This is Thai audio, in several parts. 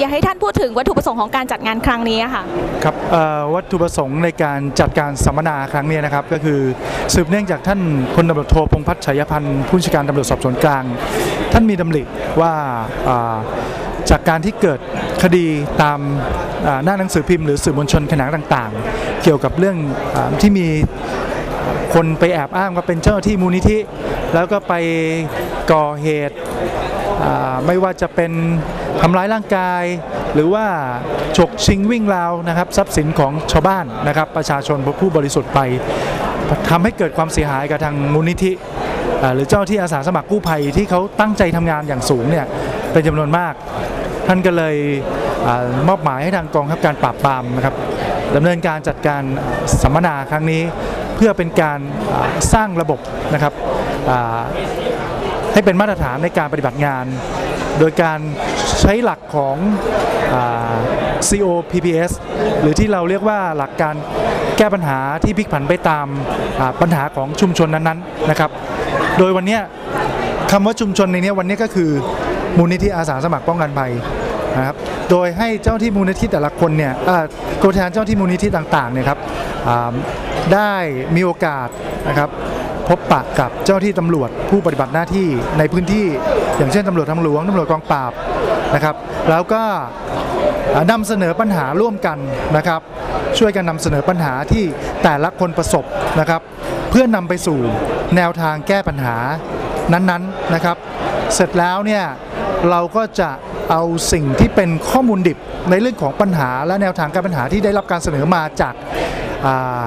อยากให้ท่านพูดถึงวัตถุประสงค์ของการจัดงานครั้งนี้ค่ะครับวัตถุประสงค์ในการจัดการสัมมนาครั้งนี้นะครับ ก็คือสืบเนื่องจากท่านพลตำรวจโทพงษ์พัฒน์ชัยพันธ์ผู้บัญชาการตำรวจสอบสวนกลาง ท่านมีดำริว่าจากการที่เกิดคดีตามหน้าหนังสือพิมพ์หรือสื่อมวลชนขนาดต่างๆ เกี่ยวกับเรื่องอที่มีคนไปแอบอ้างว่าเป็นเจ้าหน้าที่มูลนิธิ แล้วก็ไปก่อเหตุ ไม่ว่าจะเป็นทำร้ายร่างกาย หรือว่าฉกชิงวิ่งราวนะครับทรัพย์สินของชาวบ้านนะครับประชาชนผู้บริสุทธิ์ไปทำให้เกิดความเสียหายกับทางมูลนิธิหรือเจ้าที่อาสาสมัครกู้ภัยที่เขาตั้งใจทำงานอย่างสูงเนี่ยเป็นจำนวนมาก ท่านก็เลยอมอบหมายให้ทางกองบังคับการปราบปรามนะครับดำเนินการจัดการสัมมนาครั้งนี้ เพื่อเป็นการสร้างระบบนะครับ ให้เป็นมาตรฐานในการปฏิบัติงาน โดยการใช้หลักของอ COPPS หรือที่เราเรียกว่าหลักการแก้ปัญหาที่พลิกผันไปตามปัญหาของชุมชนนั้นๆนะครับ โดยวันนี้คำว่าชุมชนในนี้วันนี้ก็คือมูลนิธิอาสาสมัครป้องกันภัยนะครับ โดยให้เจ้าที่มูลนิธิแต่ละคนเนี่ยตัวแทนเจ้าที่มูลนิธิต่างๆเนี่ยครับได้มีโอกาสนะครับ พบปะกับเจ้าที่ตำรวจผู้ปฏิบัติหน้าที่ในพื้นที่ อย่างเช่นตำรวจทางหลวงตำรวจกองปราบนะครับ แล้วก็อ่านำเสนอปัญหาร่วมกันนะครับ ช่วยกันนำเสนอปัญหาที่แต่ละคนประสบนะครับ เพื่อนำไปสู่แนวทางแก้ปัญหานั้นๆนะครับ เสร็จแล้วเนี่ยเราก็จะเอาสิ่งที่เป็นข้อมูลดิบในเรื่องของปัญหาและแนวทางแก้ปัญหาที่ได้รับการเสนอมาจากา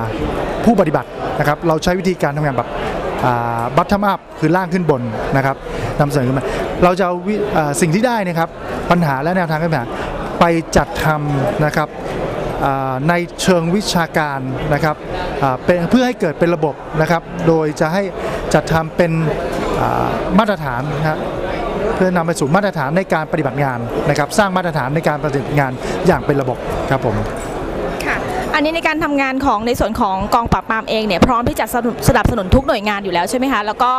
ผู้ปฏิบัตินะครับ เราใช้วิธีการทำงานแบบ บัตท o มอัพคือล่างขึ้นบนนะครับนำเสนอขึ้นมาเราจะเอาสิ่งที่ได้นะครับปัญหาและแนวทางแก้ปัญหาไปจัดทำนะครับในเชิงวิชาการนะครับเเพื่อให้เกิดเป็นระบบนะครับ โดยจะให้จัดทำเป็นมาตรฐานนะเพื่อนำไปสู่มาตรฐานในการปฏิบัติงานนะครับ สร้างมาตรฐานในการปฏิบัติงานอย่างเป็นระบบครับผม อันนี้ในการทำงานของในส่วนของกองปราบปรามเองเนี่ยพร้อมที่จะสนับสนุนทุกหน่วยงานอยู่แล้วใช่ไหมคะแล้วก็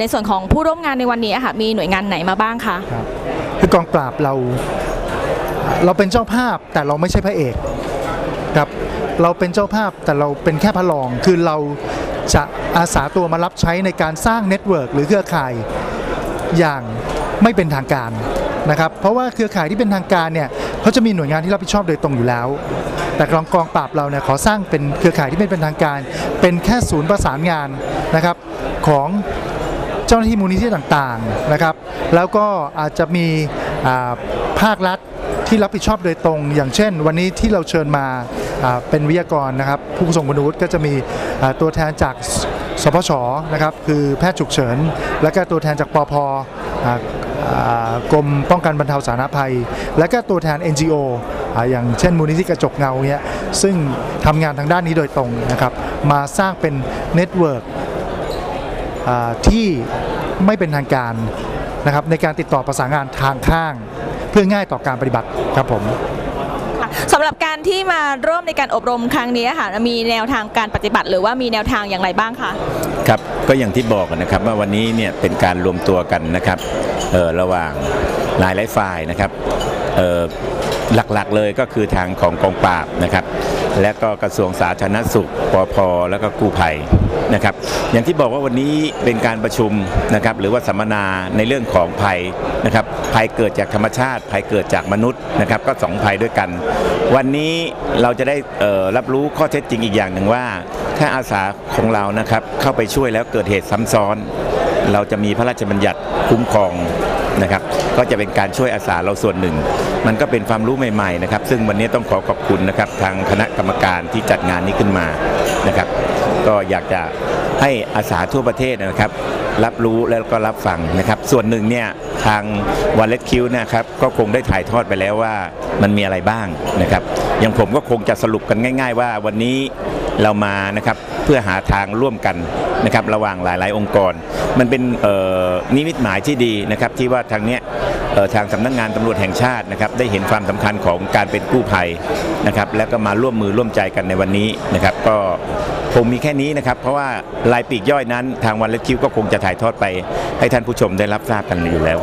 ในส่วนของผู้ร่วมงานในวันนี้ค่ะมีหน่วยงานไหนมาบ้างคะครับคือกองปราบเราเราเป็นเจ้าภาพแต่เราไม่ใช่พระเอกครับเราเป็นเจ้าภาพแต่เราเป็นแค่พระรองคือเราจะอาสาตัวมารับใช้ในการสร้างเน็ตเวิร์กหรือเครือข่ายอย่างไม่เป็นทางการนะครับเพราะว่าเครือข่ายที่เป็นทางการเนี่ย เขาจะมีหน่วยงานที่รับผิดชอบโดยตรงอยู่แล้ว แต่กองกองปราบเราเนี่ยขอสร้างเป็นเครือข่ายที่ไม่เป็นทางการ เป็นแค่ศูนย์ประสานงานนะครับของเจ้าหน้าที่มูลนิธิต่างๆนะครับ แล้วก็อาจจะมีาภาครัฐที่รับผิดชอบโดยตรง อย่างเช่น วันนี้ที่เราเชิญมาาเป็นวิทยากรนะครับ ผู้ทรงคุณวุฒิก็จะมีตัวแทนจากสพชนะครับคือแพทย์ฉุกเฉิน และก็ตัวแทนจากปพอ่าอ่า กรมป้องกันบรรเทาสาธารณภัย และก็ตัวแทน NGO ออย่างเช่นมูลนิธิกระจกเงาเนี่ยซึ่งทำงานทางด้านนี้โดยตรงนะครับ มาสร้างเป็นเน็ตเวิร์กที่ไม่เป็นทางการนะครับในการติดต่อประสานงานทางข้าง เพื่อง่ายต่อการปฏิบัติครับผม สำหรับการที่มาร่วมในการอบรมครั้งนี้อะค่ะมีแนวทางการปฏิบัติ หรือว่ามีแนวทางอย่างไรบ้างคะครับก็อย่างที่บอกนะครับว่าวันนี้เนี่ยเป็นการรวมตัวกันนะครับออระหว่างหลายหลายฝ่ายนะครับออหลักๆเลยก็คือทางของกองปราบนะครับ และก็กระทรวงสาธารณสุขปอพแล้วก็กู้ภัยนะครับ อย่างที่บอกว่าวันนี้เป็นการประชุมนะครับหรือว่าสัมมนาในเรื่องของภัยนะครับภัยเกิดจากธรรมชาติ ภัยเกิดจากมนุษย์นะครับก็สองภัยด้วยกัน วันนี้เราจะได้รับรู้ข้อเท็จจริงอีกอย่างหนึ่งว่า ถ้าอาสาของเรานะครับเข้าไปช่วยแล้วเกิดเหตุซ้ำซ้อน เราจะมีพระราชบัญญัติคุ้มครอง นะครับก็จะเป็นการช่วยอาสาเราส่วนหนึ่ง มันก็เป็นความรู้ใหม่ๆนะครับซึ่งวันนี้ต้องขอขอบคุณนะครับทางคณะกรรมการที่จัดงานนี้ขึ้นมานะครับ ก็อยากจะให้อาสาทั่วประเทศนะครับรับรู้แล้วก็รับฟังนะครับ ส่วนหนึ่งเนี่ยทางวันเล t คิวนะครับก็คงได้ถ่ายทอดไปแล้วว่ามันมีอะไรบ้างนะครับอย่างผมก็คงจะสรุปกันง่าย ๆ ว่าวันนี้เรามานะครับเพื่อหาทางร่วมกัน นะครับระหว่างหลาย ๆ องค์กร มันเป็นนิมิตหมายที่ดีนะครับที่ว่าทางเนี้ยทางสำนักงงานตำรวจแห่งชาตินะครับได้เห็นความสำคัญของการเป็นกู้ภัยนะครับแล้วก็มาร่วมมือร่วมใจกันในวันนี้นะครับก็คงมีแค่นี้นะครับ เพราะว่าลายปีกย่อยนั้นทางวันเละคิวก็คงจะถ่ายทอดไปให้ท่านผู้ชมได้รับทราบกันอยู่แล้ว